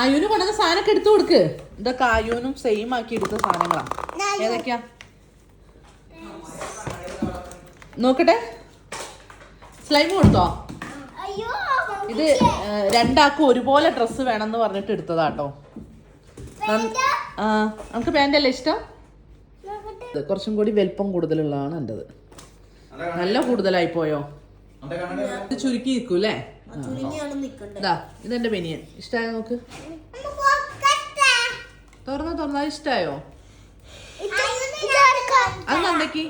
ആയുന് കൊണ്ടുവന്ന സാധനമൊക്കെ എടുത്തു കൊടുക്ക്. ഇതൊക്കെ ആയുനും സെയിം ആക്കി എടുത്ത സാധനങ്ങളാ. ഏതൊക്കെയാ? നോക്കട്ടെ. സ്ലൈം കൊടുത്തോ? അയ്യോ ഇത് രണ്ടാക്കും ഒരുപോലെ ഡ്രസ്സ് വേണമെന്ന് പറഞ്ഞിട്ട് എടുത്തതാട്ടോ ആ നമുക്ക് പാന്റ് അല്ലേ ഇഷ്ടം ഇത് കുറച്ചും കൂടി വലിപ്പം കൂടുതലുള്ളതാണ് എന്റെത് നല്ല കൂടുതലായി പോയോ? ഇത് ചുരുക്കി നിൽക്കൂ അല്ലേ ചുരുങ്ങിയാണ് നിക്കണ്ടേ ഇതാ ഇതെന്റെ ബനിയൻ ഇഷ്ടമായോ നോക്ക് തുറന്ന തുറന്നാ. ഇഷ്ടായോ? അത് നന്ദക്ക്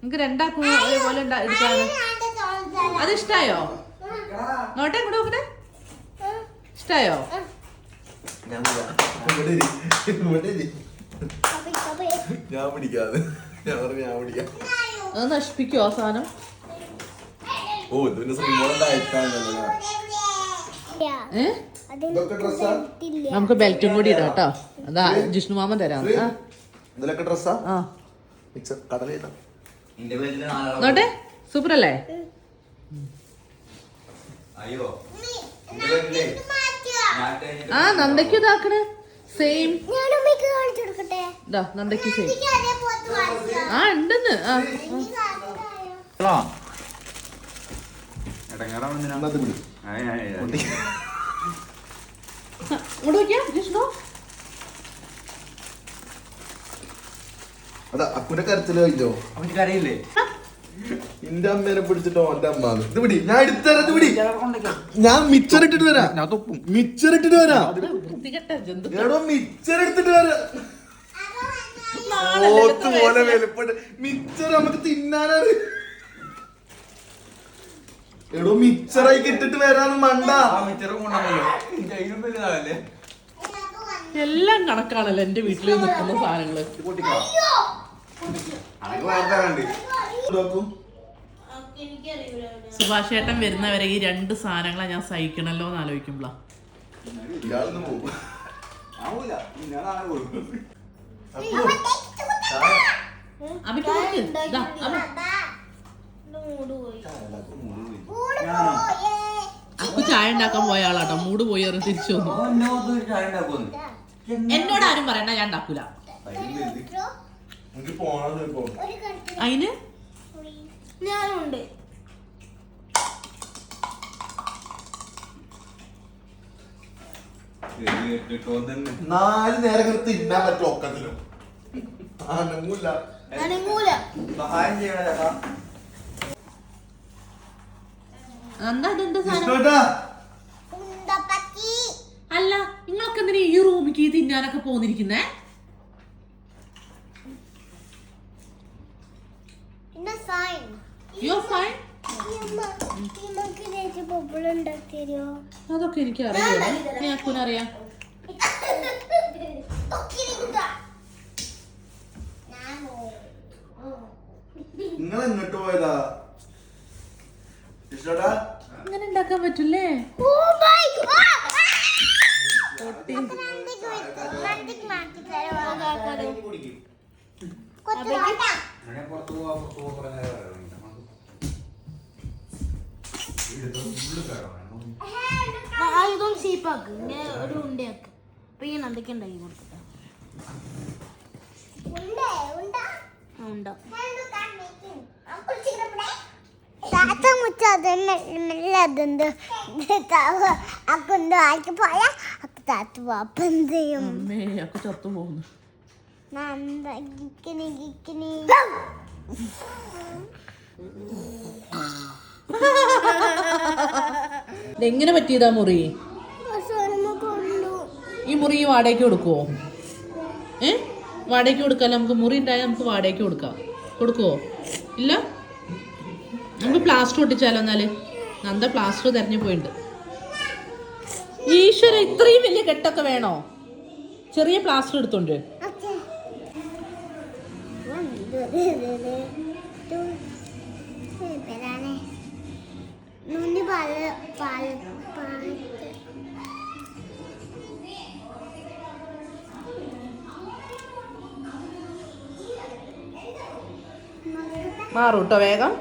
നിങ്ങക്ക് രണ്ടാക്കും ഒരേപോലെ എടുക്കാണ് അത് ഇഷ്ടായോ? നോട്ടെ ഇങ്ങോട്ട് നോക്കട്ടെ. ഇഷ്ടായോ? ഞാൻ പിടിക്കാതെ. ഞാൻ പറഞ്ഞു ഞാൻ പിടിക്കാം. അത് നശിപ്പിക്കോ ആ സാധനം? ഓ ഇത് പിന്നെ അയക്കാണല്ലോ നമുക്ക് ബെൽറ്റും കൂടി ഇടാം കേട്ടോ. അതാ ജിഷ്ണു മാമൻ തരാം. ഇതിലൊക്കെ ഡ്രസ്സാ നോട്ടെ? സൂപ്പർ അല്ലേ ആ നന്ദയ്ക്ക് ഇതാക്കണ്. സെയിം. ഞാൻ ഉമ്മയ്ക്ക് കാണിച്ചു കൊടുക്കട്ടെ? ഇതാ നന്ദയ്ക്ക് സെയിം. ആ ഉണ്ടെന്ന്. ആ നീ കാണിച്ചായോ? എന്നത് പിടി ഇങ്ങോട്ട് നോക്കിയാ ജിഷ്ണു അതാ കരച്ചിൽ കഴിഞ്ഞോ കരയില്ലേ? എന്റെ അമ്മേനെ പിടിച്ചിട്ടോ എന്റെ അമ്മ ഇത് പിടി ഞാൻ എടുത്തരാം ഇത് പിടി ഞാൻ മിച്ചർ ഇട്ടിട്ട് വരാം. ഞാൻ തൊപ്പും. മിച്ചർ ഇട്ടിട്ട് വരാം. എടോ മിച്ചർ എടുത്തിട്ട് വരാം. ഓത്ത് പോലെ വലുപ്പണ്ട് മിച്ചർ നമുക്ക് തിന്നാനാണ്. എടോ മിച്ചറായി കിട്ടിട്ട് വരാന്ന് മണ്ട. എല്ലാം കണക്കാണല്ലോ എന്റെ വീട്ടിൽ നിൽക്കുന്ന സാധനങ്ങൾ. സുഭാഷ് ഏട്ടൻ വരുന്നവരെ ഈ രണ്ട് സാധനങ്ങളാ ഞാൻ സഹിക്കണല്ലോ എന്ന് ആലോചിക്കുമ്പോളാ. അഭിക്ക് കൊടുക്ക്. ദാ, അഭി. ഇത് മൂട് പോയി. ഞാനോ അക്കു ചായ ഉണ്ടാക്കാൻ പോയ ആളാട്ടോ മൂട് പോയി എറിഞ്ഞ് തിരിച്ചു വന്നു. എന്നോട് ആരും പറയണ്ട ഞാൻ ഉണ്ടാക്കൂല അതിന്. ഞാനുണ്ട്. നാല് നേരം ഇങ്ങനെ തിന്നാൻ പറ്റും ഒക്കത്തിലും അനങ്ങൂല അനങ്ങൂല സഹായം ചെയ്യണ ചേട്ടാ എന്താ ഇതെന്താ സാധനം? അല്ല നിങ്ങളൊക്കെ എന്തിനാ ഈ റൂമിക്ക് തിന്നാനൊക്കെ പോന്നിരിക്കുന്നേ? അതൊക്കെ എനിക്ക് അറിയാം. ഞാൻ അക്കുനറിയാം നിങ്ങൾ എങ്ങോട്ട് പോയതാ? അങ്ങനെ ഉണ്ടാക്കാൻ പറ്റൂലേ. ഇതൊന്ന് ഷീപ്പാക്ക് പിന്നെ ഒരു ഉണ്ടയാക്ക്. അപ്പൊ ഈ നന്ദയ്ക്ക് ഉണ്ടാക്കി കൊടുക്കട്ടെ ഉണ്ട താത്ത അക്കുണ്ടോ ആക്കി അക്ക് താത്ത ചെയ്യും? ചത്തു പോകുന്നു. എങ്ങനെ പറ്റിയതാ മുറി? ഈ മുറി വാടകയ്ക്ക് കൊടുക്കുവോ? ഏ? വാടകയ്ക്ക് കൊടുക്കാല്ല നമുക്ക് മുറി ഉണ്ടായാൽ നമുക്ക് വാടകയ്ക്ക് കൊടുക്കാം. കൊടുക്കുവോ? ഇല്ല? നമുക്ക് പ്ലാസ്റ്റർ ഒട്ടിച്ചാലോ എന്നാൽ? നന്ദ പ്ലാസ്റ്റർ തെരഞ്ഞു പോയിട്ടുണ്ട് ഈശ്വര ഇത്രയും വലിയ കെട്ടൊക്കെ വേണോ? ചെറിയ പ്ലാസ്റ്റർ എടുത്തോണ്ട്. മാറൂട്ടോ വേഗം.